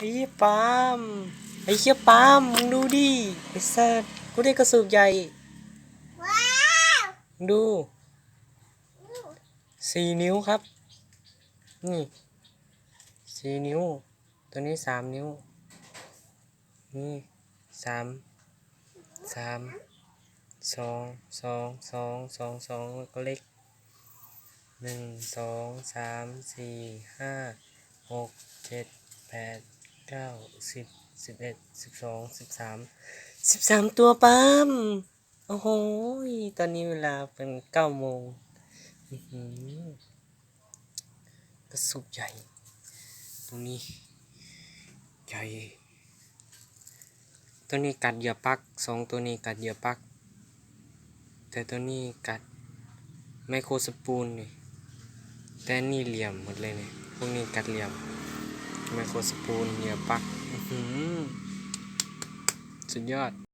ไอ้เหี้ยปาล์มไอ้เหี้ยปาล์มมึงดูดิไอ้สัสกูได้กระสุนใหญ่ว้าวมึงดูสี่นิ้วครับ นี่สี่นิ้ว ตัวนี้สามนิ้ว นี่สามสามสองสองสองสองสองแล้วก็เล็กหนึ่งสองสามสี่ห้าหกเจ็ดแปด เก้าสิบสิบเอ็ดสิบสองสิบสามสิบสามตัวปั๊มโอ้โหตอนนี้เวลาเป็นเก้าโมงอื้อหือกระสุบใหญ่ ตรงนี้ใหญ่ตัวนี้กัดเหยื่อปักสองตัวนี้กัดเหยื่อปัก แต่ตัวนี้กัดไมโครสปูนนี่แต่นี่เหลี่ยมหมดเลยเนี่ยพวกนี้กัดเหลี่ยม ไมโครสปูนเหยื่อปักอื้อหือสุดยอด